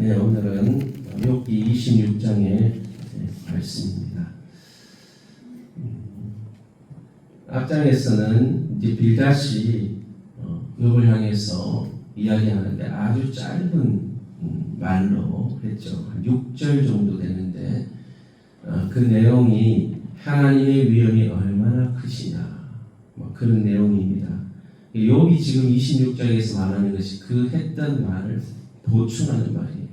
네, 오늘은 욥기 26장의 말씀입니다. 음, 앞장에서는 이제 빌다시 어, 욥을 향해서 이야기하는데 아주 짧은 음, 말로 했죠. 한 6절 정도 되는데 어, 그 내용이 하나님의 위엄이 얼마나 크시냐 뭐 그런 내용입니다. 욥이 지금 26장에서 말하는 것이 그 했던 말을 보충하는 말이에요.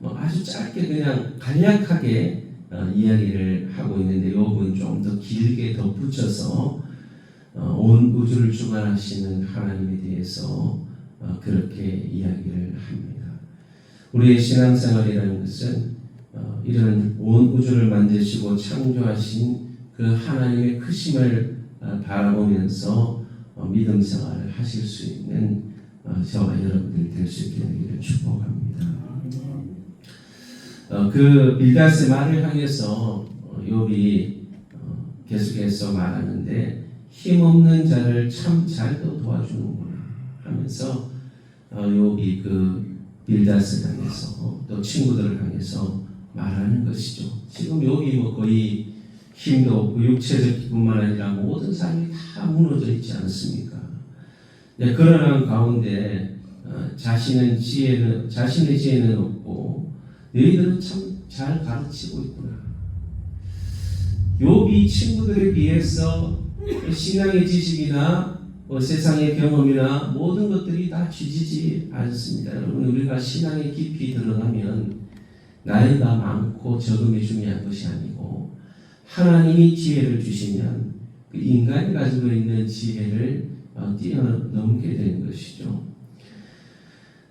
뭐 아주 짧게 그냥 간략하게 어, 이야기를 하고 있는데 욥은 좀더 길게 덧붙여서 어, 온 우주를 주관하시는 하나님에 대해서 어, 그렇게 이야기를 합니다. 우리의 신앙생활이라는 것은 어, 이런 온 우주를 만드시고 창조하신 그 하나님의 크심을 어, 바라보면서 어, 믿음 생활을 하실 수 있는 어, 저와 여러분들이 될수 있게 되기를 축복합니다. 어, 그 빌닷의 말을 향해서 어, 욥이 어, 계속해서 말하는데 힘없는 자를 참 잘도 도와주는구나 하면서 어, 욥이 그 빌닷을 향해서 또 친구들을 향해서 말하는 것이죠. 지금 욥이 뭐 거의 힘도 없고 육체적뿐만 아니라 모든 삶이 다 무너져 있지 않습니까? 네, 그러한 가운데 어, 자신은 지혜는 자신의 지혜는 없고 너희들은 참 잘 가르치고 있구나. 욥이 친구들에 비해서 신앙의 지식이나 뭐 세상의 경험이나 모든 것들이 다 지지지 않습니다. 여러분 우리가 신앙에 깊이 들어가면 나이가 많고 적음이 중요한 것이 아니고 하나님이 지혜를 주시면 그 인간이 가지고 있는 지혜를 어, 뛰어넘게 되는 것이죠.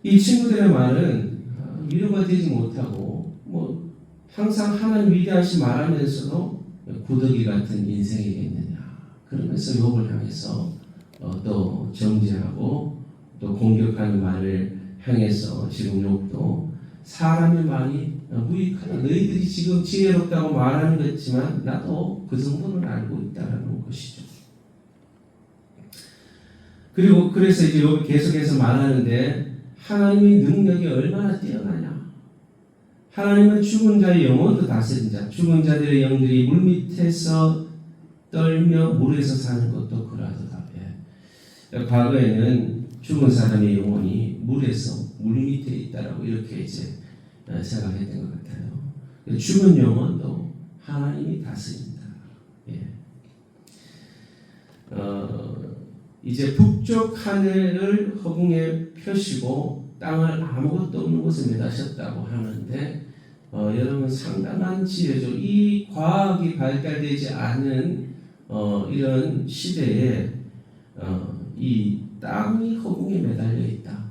이 친구들의 말은 어, 위로가 되지 못하고 뭐 항상 하나님 위대하신 말하면서도 구더기 같은 인생이겠느냐 그러면서 욕을 향해서 어, 또 정죄하고 또 공격하는 말을 향해서 지금 욕도 사람의 말이 무익하다. 너희들이 지금 지혜롭다고 말하는 것지만 나도 그 정도는 알고 있다라는 것이죠. 그리고 그래서 이제 계속해서 말하는데 하나님의 능력이 얼마나 뛰어나냐. 하나님은 죽은 자의 영혼도 다스린 자, 죽은 자들의 영들이 물 밑에서 떨며 물에서 사는 것도 그러하도다. 예. 과거에는 죽은 사람의 영혼이 물에서 물 밑에 있다라고 이렇게 이제 어, 생각했던 것 같아요. 죽은 영혼도 하나님이 다스립니다. 예. 어, 이제 북쪽 하늘을 허공에 펴시고 땅을 아무것도 없는 곳에 매다셨다고 하는데 어, 여러분 상당한 지혜죠. 이 과학이 발달되지 않은 어, 이런 시대에 어, 이 땅이 허공에 매달려 있다.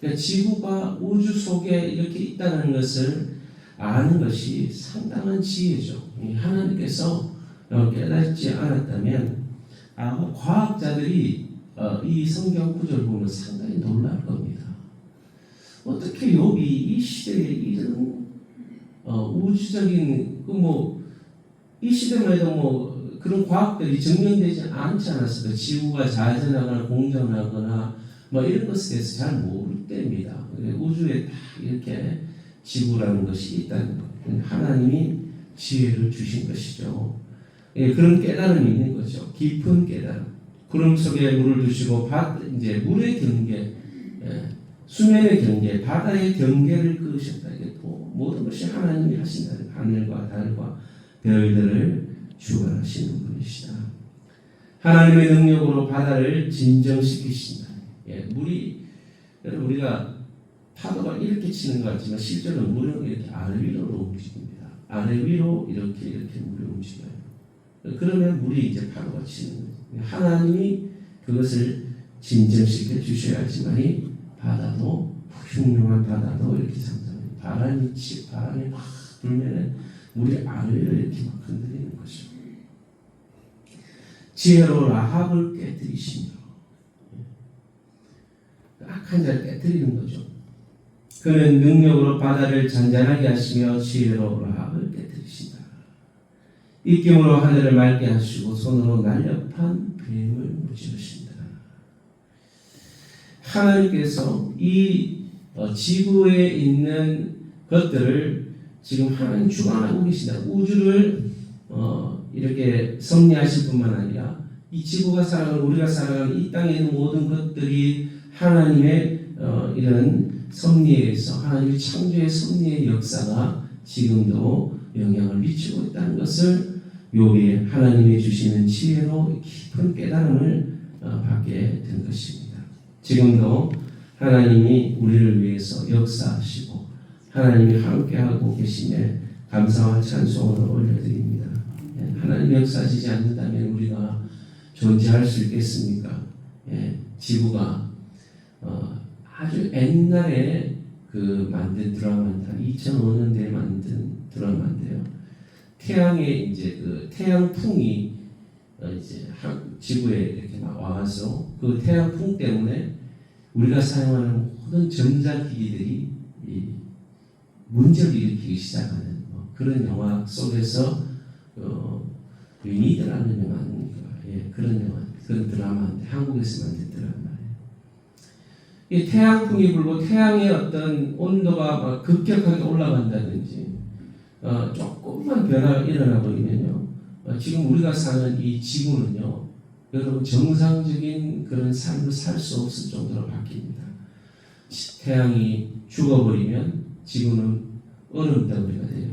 그러니까 지구가 우주 속에 이렇게 있다는 것을 아는 것이 상당한 지혜죠. 하나님께서 어, 깨닫지 않았다면 아마 과학자들이 어, 이 성경 구절을 보면 상당히 놀랄 겁니다. 어떻게 욥이 이 시대에 이런 어, 우주적인 그뭐이 시대만 해도 뭐 그런 과학들이 증명되지 않지 않았습니까? 지구가 자전하거나 공전하거나 뭐 이런 것에 대해서 잘 모를 때입니다. 우주에 다 이렇게 지구라는 것이 있다는 것. 하나님이 지혜를 주신 것이죠. 예, 그런 깨달음이 있는 거죠. 깊은 깨달음. 구름 속에 물을 두시고 바, 이제 물의 경계, 예, 수면의 경계, 바다의 경계를 그으셨다. 이게 모든 것이 하나님이 하신다는 하늘과 달과 별들을 주관하시는 분이시다. 하나님의 능력으로 바다를 진정시키신다. 예, 물이 우리가 파도가 이렇게 치는 것 같지만 실제로 물은 이렇게 아래 위로 움직입니다. 아래 위로 이렇게 이렇게 물이 움직여요. 그러면 물이 이제 파도가 치는 거예요. 하나님이 그것을 진정시켜 주셔야지만이 바다도 흉흉한 바다도 이렇게 잠잠해. 바람이 치 바람이 막 불면은 물이 아래로 이렇게 막 흔들리는 거죠. 지혜로 라합을 깨뜨리시며 악한 자를 깨뜨리는 거죠. 그는 능력으로 바다를 잔잔하게 하시며 지혜로 라합을 깨뜨리신다. 입김으로 하늘을 맑게 하시고 손으로 날렵한 뱀을 무찌르신다. 하나님께서 이 어, 지구에 있는 것들을 지금 하나님 주관하고 계신다. 우주를 어, 이렇게 섭리하실 뿐만 아니라 이 지구가 살아가는 우리가 살아가는 이 땅에 있는 모든 것들이 하나님의 어, 이런 섭리에 의해서 하나님의 창조의 섭리의 역사가 지금도 영향을 미치고 있다는 것을 요에 하나님이 주시는 지혜로 깊은 깨달음을 어, 받게 된 것입니다. 지금도 하나님이 우리를 위해서 역사하시고 하나님이 함께하고 계심에 감사와 찬송을 올려드립니다. 예, 하나님 역사하시지 않는다면 우리가 존재할 수 있겠습니까? 예, 지구가 어, 아주 옛날에 그 만든 드라마입니다. 2005년대에 만든 드라마인데요. 태양에 이제 그 태양풍이 어, 이제 한- 지구에 이렇게 막 와서 그 태양풍 때문에 우리가 사용하는 모든 전자기기들이 이 문제를 일으키기 시작하는 뭐 그런 영화 속에서 어, 유니드라는 영화인가 예, 그런 영화 그런 드라마인데 한국에서 만든 드라마예요. 이 태양풍이 불고 태양의 어떤 온도가 막 급격하게 올라간다든지 어, 조금만 변화가 일어나 버리면요 어, 지금 우리가 사는 이 지구는요 여러분 정상적인 그런 삶을 살 수 없을 정도로 바뀝니다. 시- 태양이 죽어버리면 지구는 얼음 덩어리가 돼요.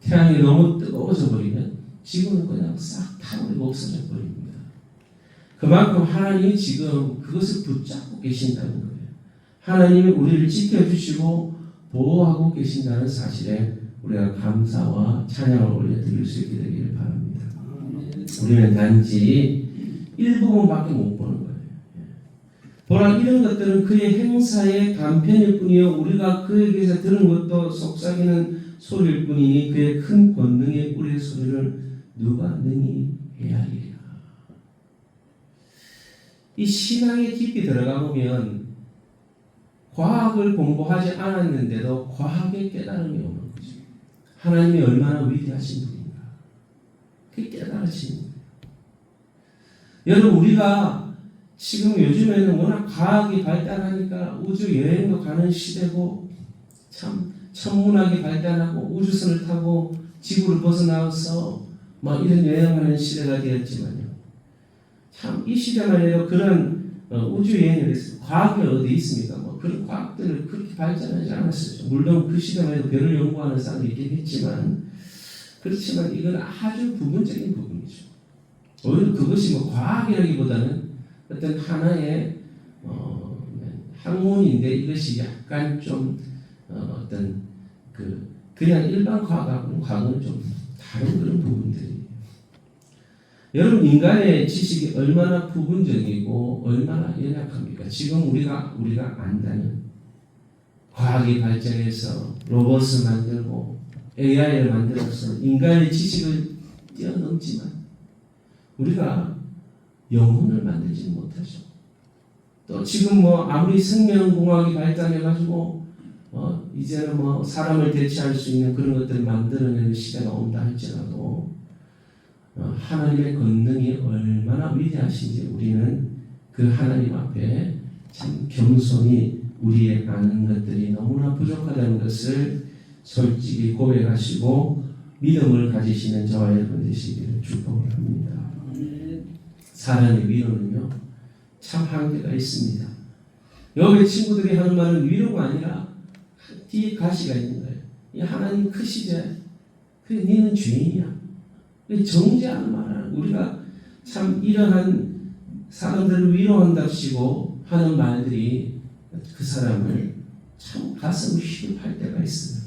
태양이 너무 뜨거워져 버리면 지구는 그냥 싹 타버리고 없어져 버립니다. 그만큼 하나님이 지금 그것을 붙잡고 계신다는 거예요. 하나님이 우리를 지켜주시고 보호하고 계신다는 사실에 우리가 감사와 찬양을 올려드릴 수 있게 되기를 바랍니다. 우리는 단지 일부분밖에 못 보는 거예요. 예. 보라 이런 것들은 그의 행사의 단편일 뿐이요 우리가 그에게서 들은 것도 속삭이는 소리일 뿐이니 그의 큰 권능의 뿌리의 소리를 누가 능히 헤아리리라. 이 신앙에 깊이 들어가 보면 과학을 공부하지 않았는데도 과학의 깨달음이 오는. 하나님이 얼마나 위대하신 분인가. 그게 깨달아지는 거예요. 여러분 우리가 지금 요즘에는 워낙 과학이 발달하니까 우주 여행도 가는 시대고 참 천문학이 발달하고 우주선을 타고 지구를 벗어나와서 막 이런 여행하는 시대가 되었지만요. 참 이 시대만 해도 그런 어, 우주 여행을 했어요. 과학이 어디 있습니까? 뭐 그런 과학들을 그렇게 발전하지 않았어요. 물론 그 시대만 별을 연구하는 사람도 있긴 했지만 그렇지만 이건 아주 부분적인 부분이죠. 오히려 그것이 뭐 과학이라기보다는 어떤 하나의 어, 학문인데 이것이 약간 좀 어, 어떤 그 그냥 일반 과학하고는 과학은 좀 다른 그런 부분들이. 여러분 인간의 지식이 얼마나 부분적이고 얼마나 연약합니까? 지금 우리가 우리가 안다는 과학이 발전해서 로봇을 만들고 AI를 만들어서 인간의 지식을 뛰어넘지만 우리가 영혼을 만들지 못하죠. 또 지금 뭐 아무리 생명공학이 발달해가지고 어 이제는 뭐 사람을 대체할 수 있는 그런 것들을 만들어내는 시대가 온다 할지라도 어 하나님의 권능이 얼마나 위대하신지 우리는 그 하나님 앞에 참 겸손히 우리의 아는 것들이 너무나 부족하다는 것을 솔직히 고백하시고 믿음을 가지시는 저와 여러분 되시기를 축복을 합니다. 사람의 위로는요 참 한계가 있습니다. 여기 친구들이 하는 말은 위로가 아니라 뒤에 가시가 있는 거예요. 이 하나님 크시제. 그래 너는 죄인이야. 그 정죄하는 말을 우리가 참 이러한 사람들을 위로한답시고 하는 말들이 그 사람을 참 가슴을 휘둘할 때가 있어요.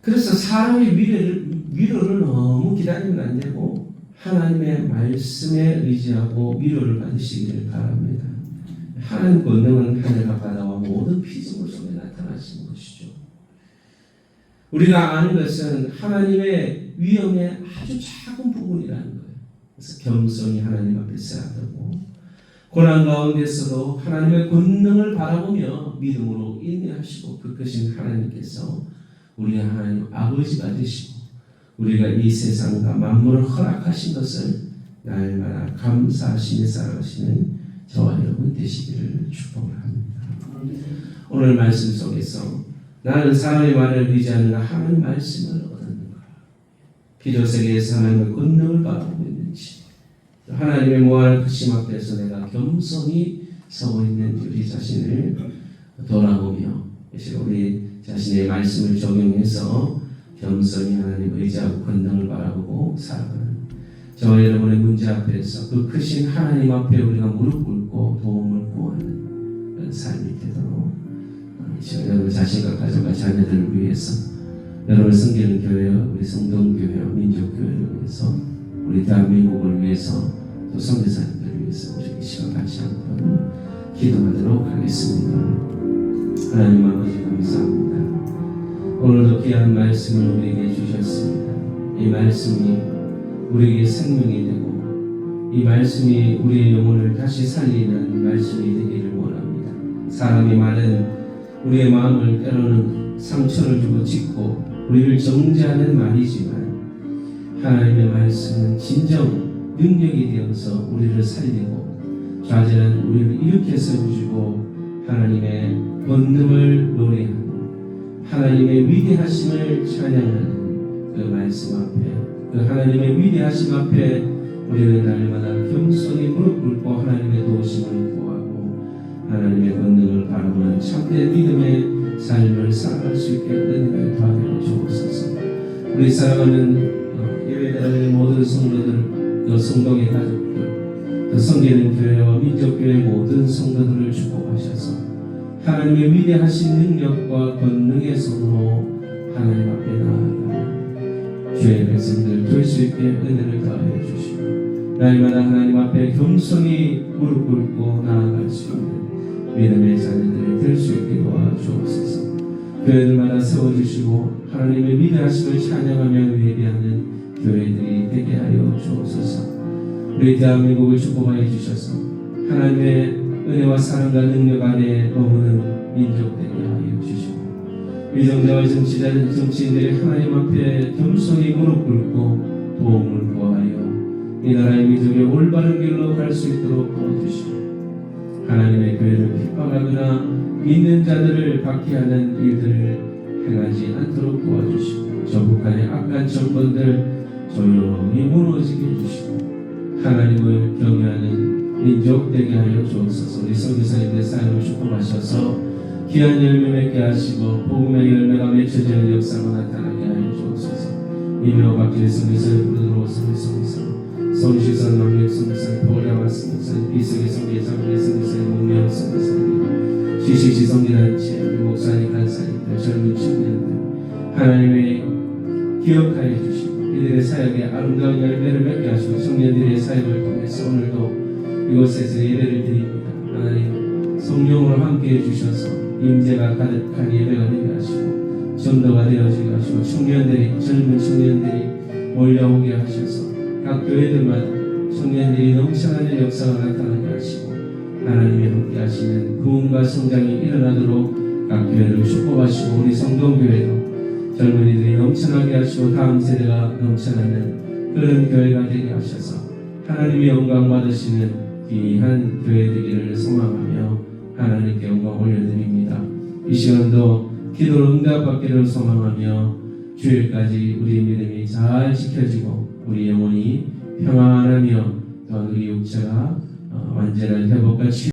그래서 사람의 위로를, 위로를 너무 기다리면 안 되고 하나님의 말씀에 의지하고 위로를 받으시기를 바랍니다. 하나님 권능은 하늘과 바다와 모든 피조물 속에 나타나시는 것이죠. 우리가 아는 것은 하나님의 위엄의 아주 작은 부분이라는 거예요. 그래서 겸손히 하나님 앞에 서야 되고 고난 가운데서도 하나님의 권능을 바라보며 믿음으로 인내하시고 그 크신 하나님께서 우리 하나님 아버지가 되시고 우리가 이 세상과 만물을 허락하신 것을 날마다 감사하시며 살아가시는 저와 여러분 되시기를 축복을 합니다. 오늘 말씀 속에서 나는 사람의 말을 의지하는 하나님 말씀을 얻었는가? 기도 세계에서 하나님의 권능을 바라보고 있는지 하나님의 무한한 크심 앞에서 내가 겸손히 서고 있는지 우리 자신을 돌아보며 우리 자신의 말씀을 적용해서 겸손히 하나님 의지하고 권능을 바라보고 살아가는 저와 여러분의 문제 앞에서 그 크신 하나님 앞에 우리가 무릎 꿇고 도움을 구하는 삶이 여러분 자신과 가정과 자녀들을 위해서 여러분 섬기는 교회와 우리 성동교회와 민족교회를 위해서 우리 대한민국을 위해서 또 선교사님들을 위해서 우리 이 시간 같이 한번 기도하도록 하겠습니다. 하나님 아버지 감사합니다. 오늘도 귀한 말씀을 우리에게 주셨습니다. 이 말씀이 우리에게 생명이 되고 이 말씀이 우리의 영혼을 다시 살리는 말씀이 되기를 원합니다. 사람의 말은 우리의 마음을 때로는 상처를 주고 찢고 우리를 정죄하는 말이지만 하나님의 말씀은 진정 능력이 되어서 우리를 살리고 좌절한 우리를 일으켜 세우시고 하나님의 권능을 노래하는 하나님의 위대하심을 찬양하는 그 말씀 앞에 그 하나님의 위대하심 앞에 우리는 날마다 겸손히 무릎 꿇고 하나님의 도우심을 구하고 하나님의 권능을 바라보는 참된 믿음의 삶을 살아갈 수 있게 은혜를 더하여 주옵소서. 우리 사랑하는 어, 예배드리는 모든 성도들, 또 성동의 가족들, 또 성계는 교회와 민족교회 모든 성도들을 축복하셔서 하나님의 위대하신 능력과 권능의 손으로 하나님 앞에 나아가 주의 백성들 될 수 있게 은혜를 더하여 주시고 날마다 하나님 앞에 겸손히 무릎 꿇고 나아갈 수 있는 믿음의 자녀들이 될 수 있게 도와주옵소서. 교회들마다 세워주시고 하나님의 위대하심을 찬양하며 예배하는 교회들이 되게 하여 주옵소서. 우리 대한민국을 축복하여 주셔서 하나님의 은혜와 사랑과 능력 안에 머무는 민족 되게 하여 주시고 위정자와 정치자, 정치인들이 하나님 앞에 겸손히 무릎 꿇고 도움을 이 나라의 민족의 올바른 길로 갈 수 있도록 도와주시고 하나님의 교회를 핍박하거나 믿는 자들을 박해하는 일들을 행하지 않도록 도와주시고 저 북한의 악한 정권들 조용히 무너지게 해주시고 하나님을 경외하는 민족 되게 하여 주옵소서. 우리 선교사님들 사역을 축복하셔서 귀한 열매 맺게 하시고 복음의 열매가 맺혀지는 역사가 나타나게 하여 주옵소서. 이며 박진의 선교사를 부르도록 선교사 성시선 남역 선교사 보라마 선교사 비석의 성계 장례 선교사 문명 선교사 시시시 성교단체 우리 목사님 간사님들 젊은 청년들 하나님의 기억하여 주시고 이들의 사역에 아름다운 열매를 맺게 하시고 청년들의 사역을 통해서 오늘도 이곳에서 예배를 드립니다. 하나님 성령으로 함께 해 주셔서 임재가 가득한 예배가 되게 하시고 전도가 되어지게 하시고 청년들이 젊은 청년들이 몰려오게 하셔서 각 교회들마다 청년들이 넘쳐나는 역사가 나타나게 하시고 하나님이 함께 하시는 부흥과 성장이 일어나도록 각 교회를 축복하시고 우리 성동교회도 젊은이들이 넘쳐나게 하시고 다음 세대가 넘쳐나는 그런 교회가 되게 하셔서 하나님의 영광 받으시는 귀한 교회 되기를 소망하며 하나님께 영광 올려드립니다. 이 시간도 기도로 응답받기를 소망하며 주일까지 우리 믿음이 잘 지켜지고 우리 영혼이 평안하며 또한 우리 육체가 어, 완전한 회복과